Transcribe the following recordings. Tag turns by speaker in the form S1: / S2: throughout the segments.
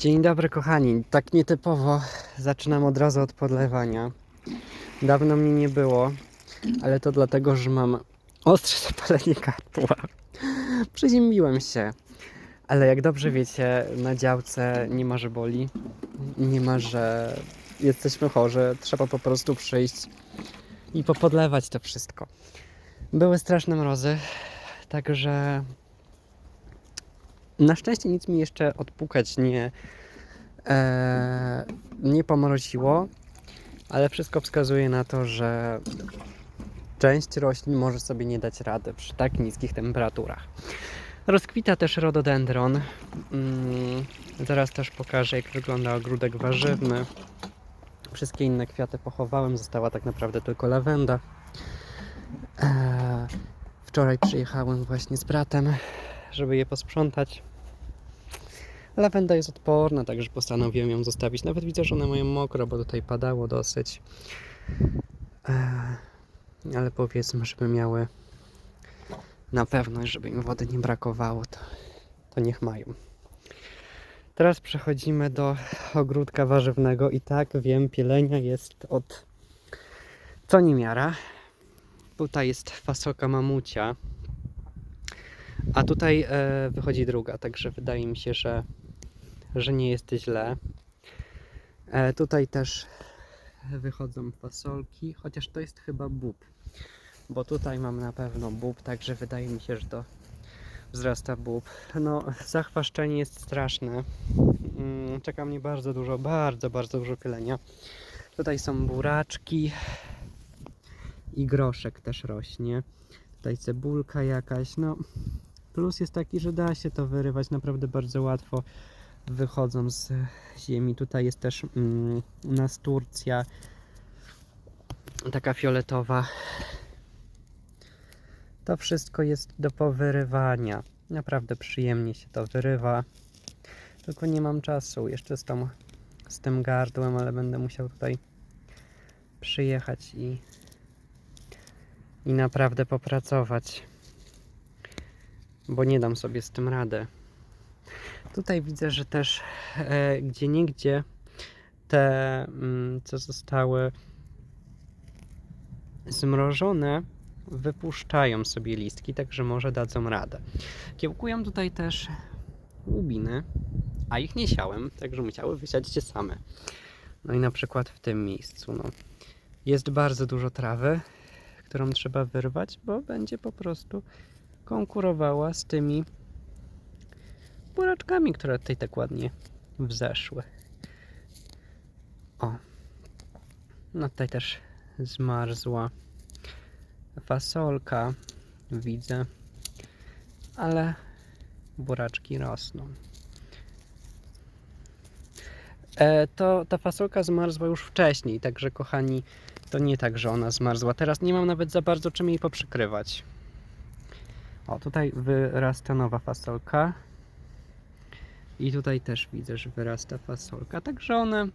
S1: Dzień dobry kochani. Tak nietypowo zaczynam od razu od podlewania. Dawno mnie nie było, ale to dlatego, że mam ostre zapalenie gardła. Przeziębiłem się. Ale jak dobrze wiecie, na działce nie ma, że boli. Nie ma, że jesteśmy chorzy. Trzeba po prostu przyjść i popodlewać to wszystko. Były straszne mrozy, także na szczęście nic mi jeszcze odpukać nie, e, nie pomroziło, ale wszystko wskazuje na to, że część roślin może sobie nie dać rady przy tak niskich temperaturach. Rozkwita też rododendron. Mm, zaraz też pokażę, jak wygląda ogródek warzywny. Wszystkie inne kwiaty pochowałem, została tak naprawdę tylko lawenda. E, wczoraj przyjechałem właśnie z bratem, żeby je posprzątać. Lawenda jest odporna, także postanowiłem ją zostawić. Nawet widzę, że one mają mokro, bo tutaj padało dosyć. E, ale powiedzmy, żeby miały na pewność, żeby im wody nie brakowało, to, to niech mają. Teraz przechodzimy do ogródka warzywnego i tak wiem, pielenia jest od co niemiara. Tutaj jest fasolka mamucia, a tutaj e, wychodzi druga, także wydaje mi się, że, że nie jest źle. E, tutaj też wychodzą fasolki, chociaż to jest chyba bób, bo tutaj mam na pewno bób, także wydaje mi się, że to wzrasta bób. No, zachwaszczenie jest straszne. Mm, Czeka mnie bardzo dużo, bardzo, bardzo dużo pielenia. Tutaj są buraczki i groszek też rośnie. Tutaj cebulka jakaś, no plus jest taki, że da się to wyrywać naprawdę bardzo łatwo wychodzą z ziemi. Tutaj jest też mm, nas Turcja taka fioletowa. To wszystko jest do powyrywania. Naprawdę przyjemnie się to wyrywa. Tylko nie mam czasu jeszcze z, tą, z tym gardłem, ale będę musiał tutaj przyjechać i, i naprawdę popracować. Bo nie dam sobie z tym rady. Tutaj widzę, że też e, gdzie niegdzie te, mm, co zostały zmrożone, wypuszczają sobie listki, także może dadzą radę. Kiełkują tutaj też łubiny, a ich nie siałem, także musiały wysiać się same. No i na przykład w tym miejscu, no, jest bardzo dużo trawy, którą trzeba wyrwać, bo będzie po prostu konkurowała z tymi buraczkami, które tutaj tak ładnie wzeszły. O, no tutaj też zmarzła fasolka, widzę, ale buraczki rosną. E, to ta fasolka zmarzła już wcześniej, także kochani, to nie tak, że ona zmarzła. Teraz nie mam nawet za bardzo czym jej poprzykrywać. O, tutaj wyrasta nowa fasolka. I tutaj też widzę, że wyrasta fasolka. Także one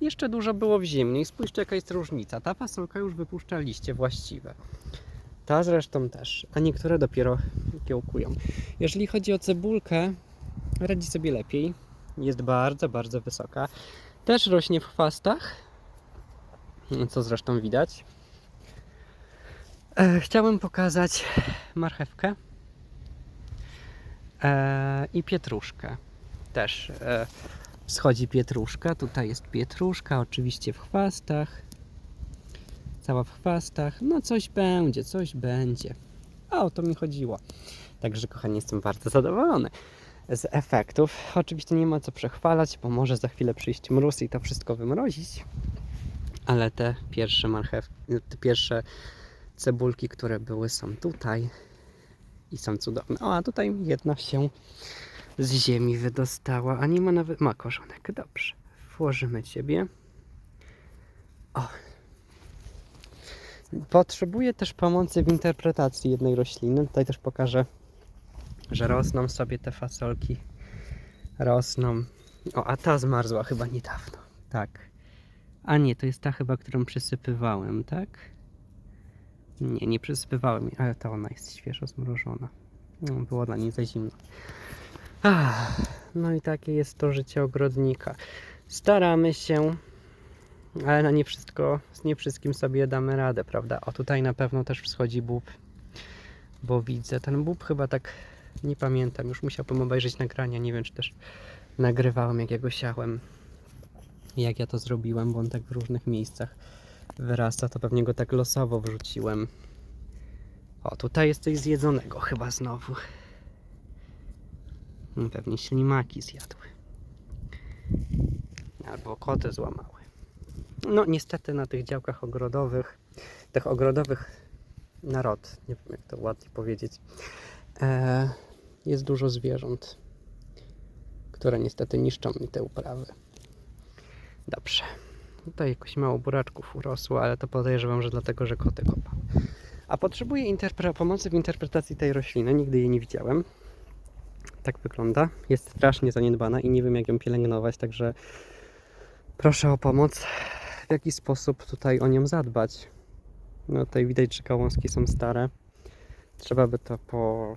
S1: jeszcze dużo było w ziemi. I spójrzcie, jaka jest różnica. Ta fasolka już wypuszcza liście właściwe. Ta zresztą też, a niektóre dopiero kiełkują. Jeżeli chodzi o cebulkę, radzi sobie lepiej. Jest bardzo, bardzo wysoka. Też rośnie w chwastach, co zresztą widać. E, chciałem pokazać marchewkę e, i pietruszkę. Też e, wschodzi pietruszka. Tutaj jest pietruszka, oczywiście w chwastach. Cała w chwastach. No coś będzie, coś będzie. A o to mi chodziło. Także kochani, jestem bardzo zadowolony z efektów. Oczywiście nie ma co przechwalać, bo może za chwilę przyjść mróz i to wszystko wymrozić. Ale te pierwsze marchew, te pierwsze cebulki, które były, są tutaj i są cudowne. O, a tutaj jedna się z ziemi wydostała, a nie ma nawet... ma korzonek, dobrze. Włożymy Ciebie. O. Potrzebuję też pomocy w interpretacji jednej rośliny. Tutaj też pokażę, że rosną sobie te fasolki. Rosną. O, a ta zmarzła chyba niedawno. Tak. A nie, to jest ta chyba, którą przysypywałem, tak? Nie, nie przysypywałem, ale ta ona jest świeżo zmrożona. No, było dla niej za zimno. Ach, no i takie jest to życie ogrodnika. Staramy się, ale na nie wszystko, z nie wszystkim sobie damy radę, prawda? O, tutaj na pewno też wschodzi bób, bo widzę. Ten bób chyba tak, nie pamiętam, już musiałbym obejrzeć nagrania, nie wiem czy też nagrywałem jak ja go siałem, jak ja to zrobiłem, bo on tak w różnych miejscach wyrasta, to pewnie go tak losowo wrzuciłem. O, tutaj jest coś zjedzonego chyba znowu. Pewnie ślimaki zjadły. Albo koty złamały. No niestety na tych działkach ogrodowych, tych ogrodowych narod, nie wiem jak to ładnie powiedzieć, e, jest dużo zwierząt, które niestety niszczą mi te uprawy. Dobrze. Tutaj jakoś mało buraczków urosło, ale to podejrzewam, że dlatego, że koty kopały. A potrzebuję pomocy w interpretacji tej rośliny. Nigdy jej nie widziałem. Tak wygląda. Jest strasznie zaniedbana i nie wiem, jak ją pielęgnować, także proszę o pomoc. W jaki sposób tutaj o nią zadbać? No tutaj widać, że gałązki są stare. Trzeba by to po...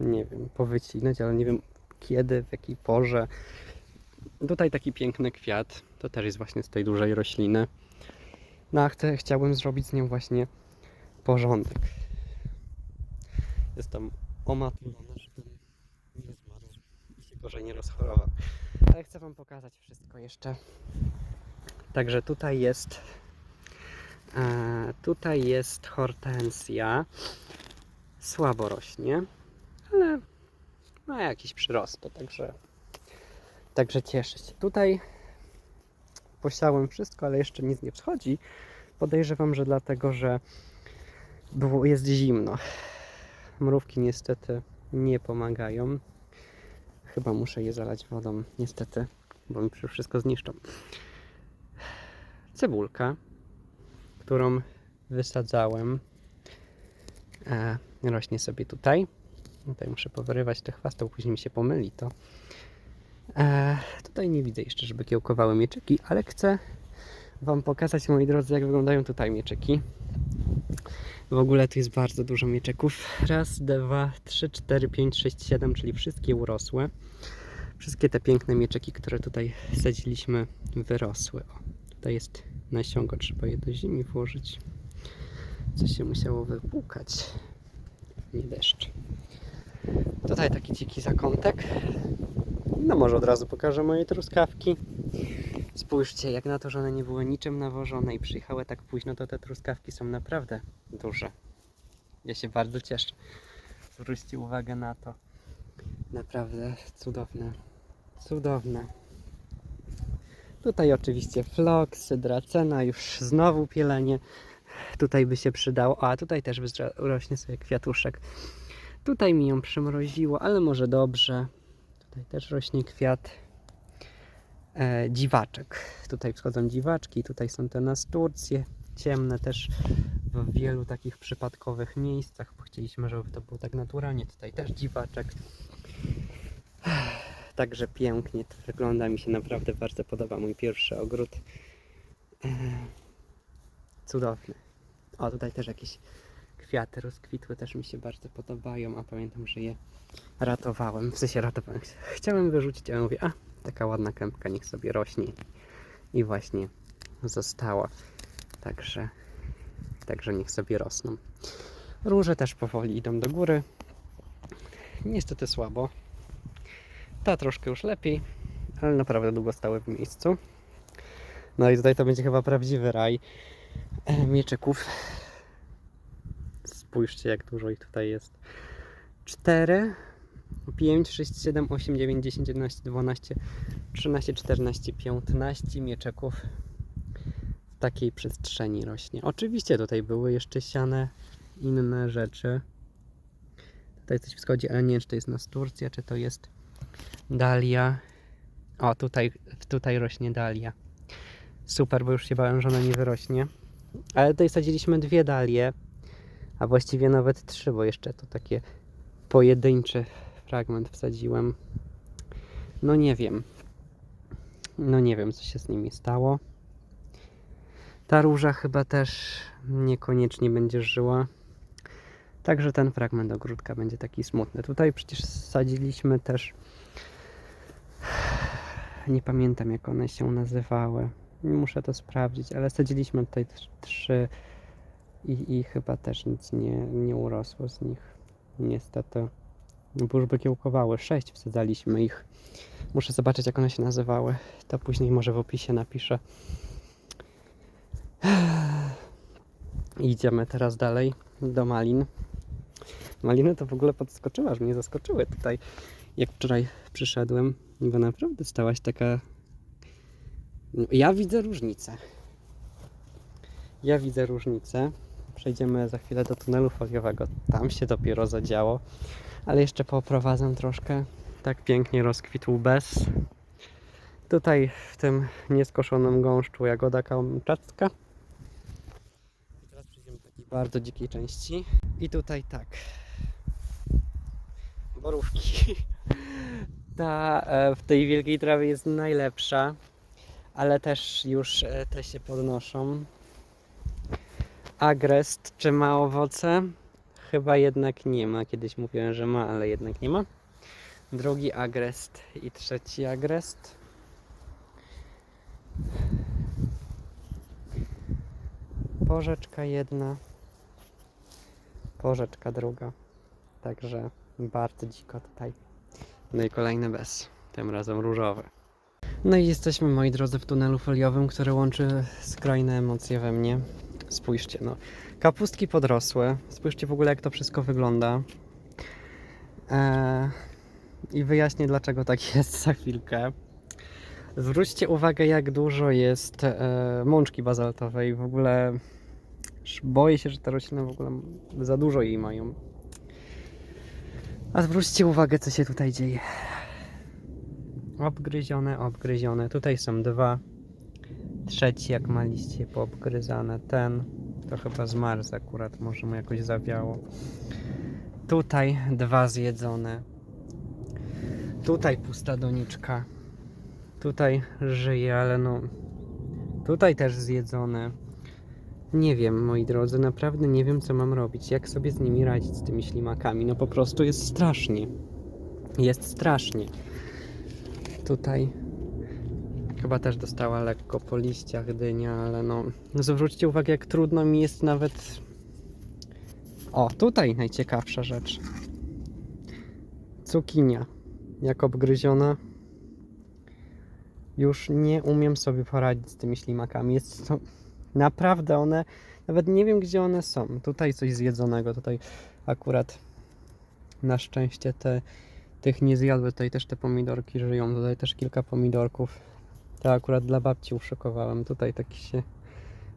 S1: nie wiem, powycinać, ale nie wiem kiedy, w jakiej porze. Tutaj taki piękny kwiat. To też jest właśnie z tej dużej rośliny. No a chcę, chciałbym zrobić z nią właśnie porządek. Zmarł i się gorzej nie rozchorował. Ale chcę Wam pokazać wszystko jeszcze. Także tutaj jest e, tutaj jest hortensja. Słabo rośnie, ale ma jakieś przyrosty, także także cieszę się. Tutaj posiałem wszystko, ale jeszcze nic nie wschodzi. Podejrzewam, że dlatego, że było, jest zimno. Mrówki niestety nie pomagają. Chyba muszę je zalać wodą, niestety, bo mi wszystko zniszczą. Cebulka, którą wysadzałem, e, rośnie sobie tutaj. Tutaj muszę powyrywać te chwasty, bo później mi się pomyli to. E, tutaj nie widzę jeszcze, żeby kiełkowały mieczyki, ale chcę Wam pokazać, moi drodzy, jak wyglądają tutaj mieczyki. W ogóle tu jest bardzo dużo mieczyków. Raz, dwa, trzy, cztery, pięć, sześć, siedem, czyli wszystkie urosłe. Wszystkie te piękne mieczyki, które tutaj sadziliśmy, wyrosły. O, tutaj jest nasionko, trzeba je do ziemi włożyć. Co się musiało wypłukać. Nie deszcz. Tutaj taki dziki zakątek. No może od razu pokażę moje truskawki. Spójrzcie, jak na to, że one nie były niczym nawożone i przyjechały tak późno, to te truskawki są naprawdę duże. Ja się bardzo cieszę. Zwróćcie uwagę na to. Naprawdę cudowne. Cudowne. Tutaj oczywiście floks, dracena, już znowu pielenie. Tutaj by się przydało. A tutaj też rośnie sobie kwiatuszek. Tutaj mi ją przymroziło, ale może dobrze. Tutaj też rośnie kwiat e, dziwaczek. Tutaj wschodzą dziwaczki, tutaj są te nasturcje ciemne też w wielu takich przypadkowych miejscach, bo chcieliśmy, żeby to było tak naturalnie. Tutaj też dziwaczek. Także pięknie to wygląda. Mi się naprawdę bardzo podoba mój pierwszy ogród. E, Cudowny. O, tutaj też jakieś kwiaty rozkwitły, też mi się bardzo podobają, a pamiętam, że je ratowałem, w sensie ratowałem. Chciałem wyrzucić, ale mówię, a taka ładna kępka niech sobie rośnie. I właśnie została. Także, także niech sobie rosną. Róże też powoli idą do góry. Niestety słabo. Ta troszkę już lepiej, ale naprawdę długo stały w miejscu. No i tutaj to będzie chyba prawdziwy raj e, mieczyków. Spójrzcie, jak dużo ich tutaj jest. 4, 5, 6, 7, 8, 9, 10, 11, 12, 13, 14, 15 mieczyków w takiej przestrzeni rośnie. Oczywiście tutaj były jeszcze siane inne rzeczy. Tutaj coś wschodzi, ale nie wiem, czy to jest nasturcja, czy to jest dalia. O, tutaj, tutaj rośnie dalia. Super, bo już się bałem, że ona nie wyrośnie. Ale tutaj sadziliśmy dwie dalie, a właściwie nawet trzy, bo jeszcze to takie pojedynczy fragment wsadziłem. No nie wiem. No nie wiem, co się z nimi stało. Ta róża chyba też niekoniecznie będzie żyła. Także ten fragment ogródka będzie taki smutny. Tutaj przecież sadziliśmy też Nie pamiętam jak one się nazywały. Muszę to sprawdzić, ale sadziliśmy tutaj trz- trzy i, i chyba też nic nie, nie urosło z nich. Niestety. Bo już. Sześć wsadzaliśmy ich. Muszę zobaczyć jak one się nazywały. To później może w opisie napiszę. Idziemy teraz dalej do malin. Maliny to w ogóle podskoczyły, aż mnie zaskoczyły tutaj. Jak wczoraj przyszedłem, bo naprawdę stałaś taka. Ja widzę różnicę. Ja widzę różnicę. Przejdziemy za chwilę do tunelu foliowego. Tam się dopiero zadziało. Ale jeszcze poprowadzę troszkę. Tak pięknie rozkwitł bez. Tutaj w tym nieskoszonym gąszczu jagoda kamczacka. Teraz przejdziemy do takiej bardzo dzikiej części. I tutaj tak. Borówki. Ta e, w tej wielkiej trawie jest najlepsza, ale też już e, te się podnoszą. Agrest, czy ma owoce? Chyba jednak nie ma. Kiedyś mówiłem, że ma, ale jednak nie ma. Drugi agrest i trzeci agrest. Porzeczka jedna, porzeczka druga. Także bardzo dziko tutaj. No i kolejny bez, tym razem różowy. No i jesteśmy, moi drodzy, w tunelu foliowym, który łączy skrajne emocje we mnie. Spójrzcie, no. Kapustki podrosły. Spójrzcie w ogóle, jak to wszystko wygląda. Eee, I wyjaśnię, dlaczego tak jest za chwilkę. Zwróćcie uwagę, jak dużo jest e, mączki bazaltowej. W ogóle boję się, że te rośliny w ogóle za dużo jej mają. A zwróćcie uwagę, co się tutaj dzieje. Obgryzione, obgryzione. Tutaj są dwa. Trzeci, jak ma liście poobgryzane. Ten to chyba zmarzł akurat, może mu jakoś zawiało. Tutaj dwa zjedzone. Tutaj pusta doniczka. Tutaj żyje, ale no. Tutaj też zjedzone. Nie wiem, moi drodzy, naprawdę nie wiem, co mam robić. Jak sobie z nimi radzić, z tymi ślimakami? No po prostu jest strasznie. Jest strasznie. Tutaj chyba też dostała lekko po liściach dynia, ale no. Zwróćcie uwagę, jak trudno mi jest nawet. O, tutaj najciekawsza rzecz. Cukinia. Jak obgryziona. Już nie umiem sobie poradzić z tymi ślimakami. Jest to naprawdę one. Nawet nie wiem, gdzie one są. Tutaj coś zjedzonego. Tutaj akurat na szczęście te, tych nie zjadły. Tutaj też te pomidorki żyją. Tutaj też kilka pomidorków. To akurat dla babci uszykowałem. Tutaj taki się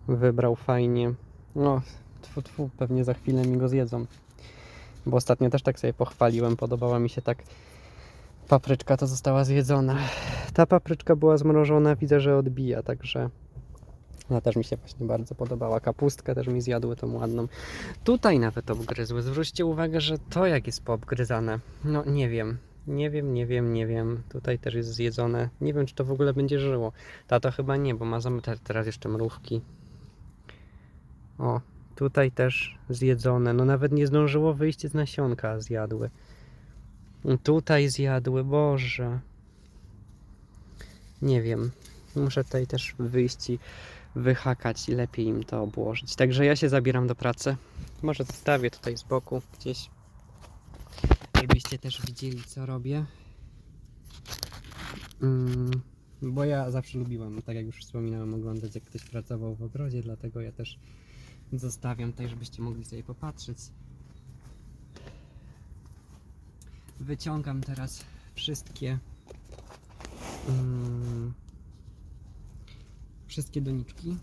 S1: wybrał fajnie. No, tfu, tfu, pewnie za chwilę mi go zjedzą. Bo ostatnio też tak sobie pochwaliłem. Podobała mi się tak papryczka, to została zjedzona. Ta papryczka była zmrożona, widzę, że odbija, także ona też mi się właśnie bardzo podobała. Kapustkę też mi zjadły tą ładną. Tutaj nawet obgryzły. Zwróćcie uwagę, że to jak jest poobgryzane. No nie wiem. Nie wiem, nie wiem, nie wiem. Tutaj też jest zjedzone. Nie wiem, czy to w ogóle będzie żyło. Tato chyba nie, bo ma zam- te- teraz jeszcze mrówki. O, tutaj też zjedzone. No nawet nie zdążyło wyjść z nasionka, zjadły. Tutaj zjadły, Boże. Nie wiem. Muszę tutaj też wyjść i wyhakać i lepiej im to obłożyć. Także ja się zabieram do pracy. Może zostawię tutaj z boku gdzieś. Żebyście też widzieli, co robię. Mm, bo ja zawsze lubiłem, tak jak już wspominałem, oglądać jak ktoś pracował w ogrodzie, dlatego ja też zostawiam tutaj, żebyście mogli sobie popatrzeć. Wyciągam teraz wszystkie mm, wszystkie doniczki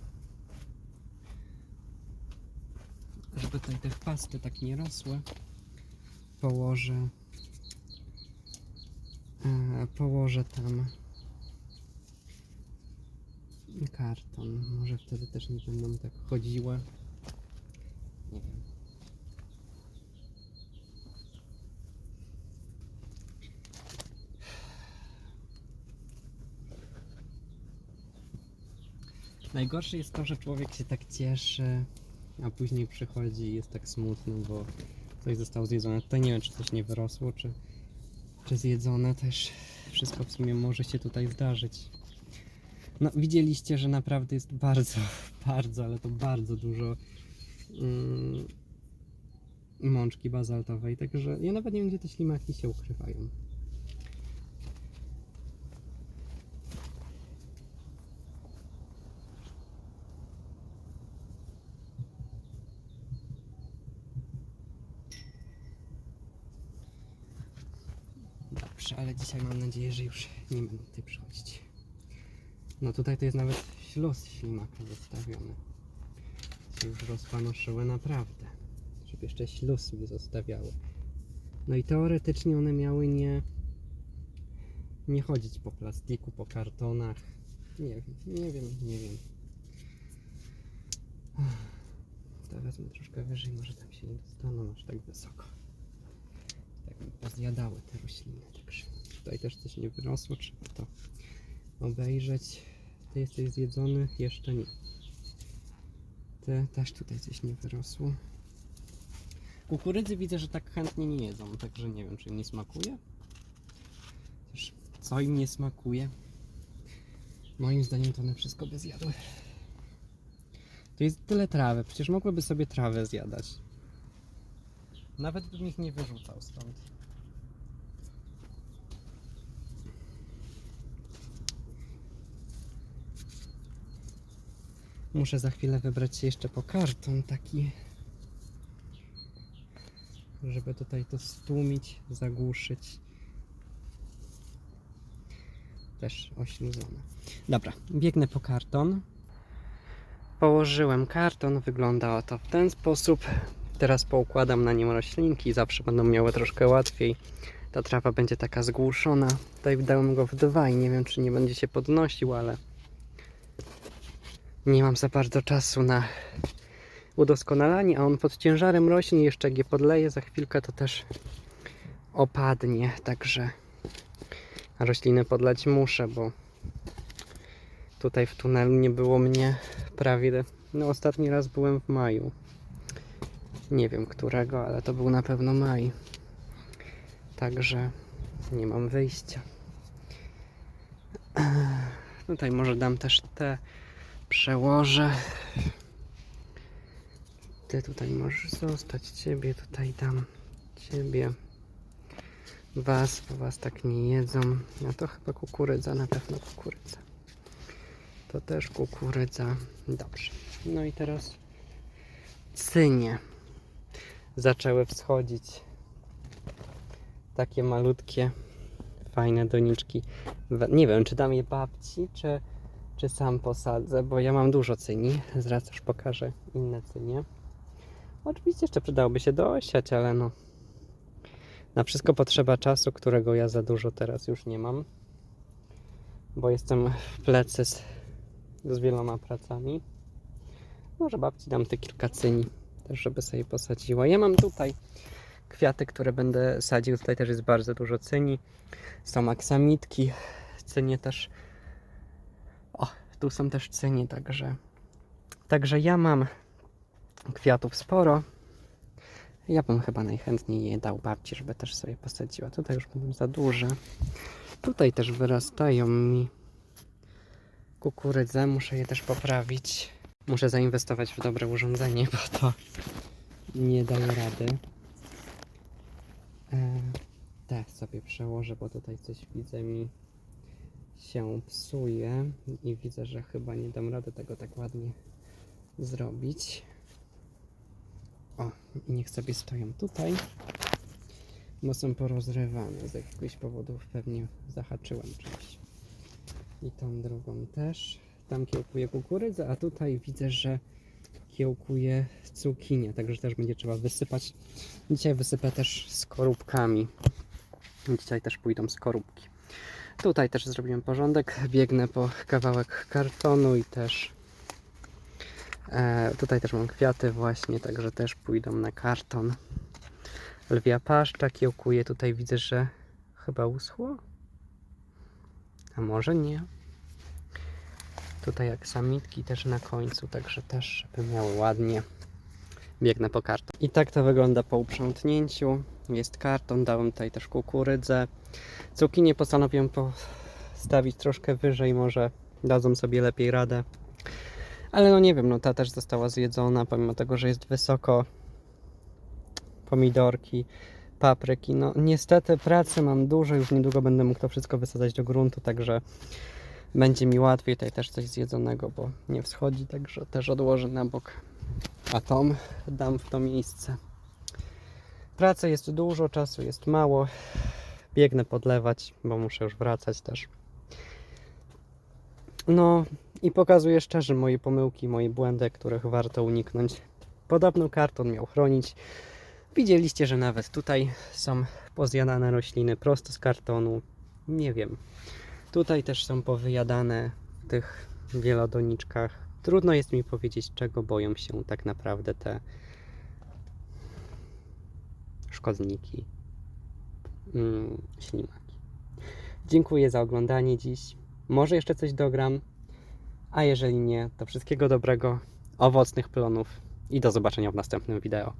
S1: żeby tutaj te chwasty tak nie rosły położę e, położę tam karton. Może wtedy też nie będą tak chodziły. Nie wiem. Najgorsze jest to, że człowiek się tak cieszy, a później przychodzi i jest tak smutno, bo coś zostało zjedzone. Tutaj nie wiem, czy coś nie wyrosło, czy, czy zjedzone też. wszystko w sumie może się tutaj zdarzyć. No, widzieliście, że naprawdę jest bardzo, bardzo, ale to bardzo dużo mm, mączki bazaltowej, także ja nawet nie wiem, gdzie te ślimaki się ukrywają. Ale dzisiaj mam nadzieję, że już nie będę przychodzić. No tutaj to jest nawet śluz ślimaka zostawiony. Się już rozpanoszyły naprawdę. Żeby jeszcze śluz mi zostawiały. No i teoretycznie one miały nie nie chodzić po plastiku, po kartonach. Nie wiem, nie wiem, nie wiem. To wezmę troszkę wyżej, może tam się nie dostaną aż tak wysoko. Pozjadały te rośliny. Także tutaj też coś nie wyrosło, trzeba to obejrzeć. Ty jesteś zjedzony? Jeszcze nie. Ty też tutaj coś nie wyrosło. Kukurydzy widzę, że tak chętnie nie jedzą, także nie wiem, czy im nie smakuje. Chociaż co im nie smakuje? Moim zdaniem to one wszystko by zjadły. Tu jest tyle trawy, przecież mogłyby sobie trawę zjadać. Nawet bym ich nie wyrzucał stąd. Muszę za chwilę wybrać się jeszcze po karton taki, żeby tutaj to stłumić, zagłuszyć. Też ośluzone. Dobra, biegnę po karton. Położyłem karton, wygląda oto w ten sposób. Teraz poukładam na nim roślinki, zawsze będą miały troszkę łatwiej. Ta trawa będzie taka zgłuszona. Tutaj dałem go w dwa i nie wiem, czy nie będzie się podnosił, ale nie mam za bardzo czasu na udoskonalanie, a on pod ciężarem rośnie, jeszcze jak je podleję za chwilkę, to też opadnie, także rośliny podlać muszę, bo tutaj w tunelu nie było mnie prawie, no ostatni raz byłem w maju, nie wiem którego, ale to był na pewno maj, także nie mam wyjścia. Tutaj może dam też te przełożę. Ty tutaj możesz zostać, ciebie tutaj dam, ciebie, was, bo was tak nie jedzą. A to chyba kukurydza, na pewno kukurydza. To też kukurydza. Dobrze. No i teraz cynie zaczęły wschodzić. Takie malutkie, fajne doniczki. Nie wiem, czy dam je babci, czy czy sam posadzę, bo ja mam dużo cyni. Zaraz już pokażę inne cynie. Oczywiście jeszcze przydałoby się doosiać, ale no. Na wszystko potrzeba czasu, którego ja za dużo teraz już nie mam. Bo jestem w plecy z, z wieloma pracami. Może babci dam te kilka cyni, też żeby sobie posadziła. Ja mam tutaj kwiaty, które będę sadził. Tutaj też jest bardzo dużo cyni. Są aksamitki. Cynie też o, tu są też cynie, także. Także ja mam kwiatów sporo. Ja bym chyba najchętniej je dał babci, żeby też sobie posadziła. Tutaj już będą za duże. Tutaj też wyrastają mi kukurydze. Muszę je też poprawić. Muszę zainwestować w dobre urządzenie, bo to nie daje rady. E, te sobie przełożę, bo tutaj coś widzę mi się psuje i widzę, że chyba nie dam rady tego tak ładnie zrobić. O, niech sobie stoją tutaj, bo są porozrywane z jakiegoś powodu, pewnie zahaczyłem czymś. I tą drugą też. Tam kiełkuje kukurydzę, a tutaj widzę, że kiełkuje cukinię, także też będzie trzeba wysypać. Dzisiaj wysypę też skorupkami. Dzisiaj też pójdą skorupki. Tutaj też zrobiłem porządek. Biegnę po kawałek kartonu i też e, tutaj też mam kwiaty właśnie, także też pójdą na karton. Lwia paszcza kiełkuje. Tutaj widzę, że chyba uschło. A może nie. Tutaj jak samitki też na końcu, także też żeby miały ładnie. Biegnę po karton. I tak to wygląda po uprzątnięciu. jest karton, dałem tutaj też kukurydzę. Cukinię postanowiłem postawić troszkę wyżej, może dadzą sobie lepiej radę. Ale no nie wiem, no ta też została zjedzona, pomimo tego, że jest wysoko. Pomidorki, papryki. No niestety pracy mam dużo, już niedługo będę mógł to wszystko wysadzać do gruntu, także będzie mi łatwiej. Tutaj też coś zjedzonego, bo nie wschodzi, także też odłożę na bok. A tom dam w to miejsce. Pracy jest dużo, czasu jest mało. Biegnę podlewać, bo muszę już wracać też. No i pokazuję szczerze moje pomyłki, moje błędy, których warto uniknąć. Podobno karton miał chronić. Widzieliście, że nawet tutaj są pozjadane rośliny prosto z kartonu. Nie wiem. Tutaj też są powyjadane w tych wielodoniczkach. Trudno jest mi powiedzieć, czego boją się tak naprawdę te szkodniki, mm, ślimaki. Dziękuję za oglądanie dziś. Może jeszcze coś dogram, a jeżeli nie, to wszystkiego dobrego, owocnych plonów i do zobaczenia w następnym wideo.